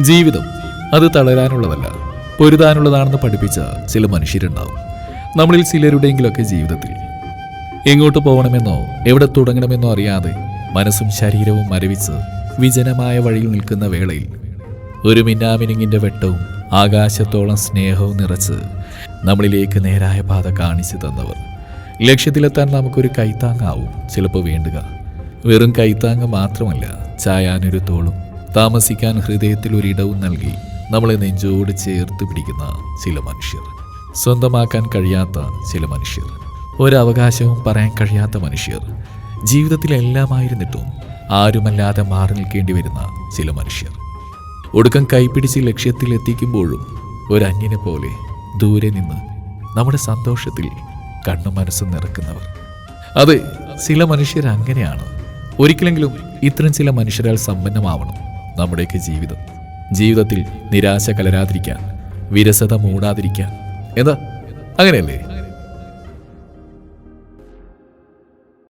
ജീവിതം അത് തളരാനുള്ളതല്ല. പൊരുതാനുള്ളതാണെന്ന് പഠിപ്പിച്ച ചില മനുഷ്യരുണ്ടാവും. നമ്മളിൽ ചിലരുടെയെങ്കിലൊക്കെ ജീവിതത്തിൽ എങ്ങോട്ട് പോകണമെന്നോ എവിടെ തുടങ്ങണമെന്നോ അറിയാതെ മനസ്സും ശരീരവും മരവിച്ച് വിജനമായ വഴിയിൽ നിൽക്കുന്ന വേളയിൽ ഒരു മിന്നാമിനുങ്ങിന്റെ വെട്ടവും ആകാശത്തോളം സ്നേഹവും നിറച്ച് നമ്മളിലേക്ക് നേരായ പാത കാണിച്ചു തന്നവർ. ലക്ഷ്യത്തിലെത്താൻ നമുക്കൊരു കൈത്താങ്ങാവും ചിലപ്പോൾ വേണ്ടുക. വെറും കൈത്താങ്ങ് മാത്രമല്ല ചായാനൊരു തോളും താമസിക്കാൻ ഹൃദയത്തിൽ ഒരിടവും നൽകി നമ്മളെ നെഞ്ചോട് ചേർത്ത് പിടിക്കുന്ന ചില മനുഷ്യർ. സ്വന്തമാക്കാൻ കഴിയാത്ത ചില മനുഷ്യർ. ഒരവകാശവും പറയാൻ കഴിയാത്ത മനുഷ്യർ. ജീവിതത്തിലെല്ലാമായിരുന്നിട്ടും ആരുമല്ലാതെ മാറി നിൽക്കേണ്ടി വരുന്ന ചില മനുഷ്യർ. ഒടുക്കം കൈപ്പിടിച്ച് ലക്ഷ്യത്തിൽ എത്തിക്കുമ്പോഴും ഒരന്യനെ പോലെ ദൂരെ നിന്ന് നമ്മുടെ സന്തോഷത്തിൽ കണ്ണും മനസ്സും നിറക്കുന്നവർ. അതെ ചില മനുഷ്യർ അങ്ങനെയാണ്. ഒരിക്കലെങ്കിലും ഇത്തരം ചില മനുഷ്യരാൽ സമ്പന്നമാവണം. നമ്മുടെയൊക്കെ ജീവിതം. ജീവിതത്തിൽ നിരാശ കലരാതിരിക്കാൻ വിരസത മൂടാതിരിക്കാൻ. എന്താ? അങ്ങനെയല്ലേ?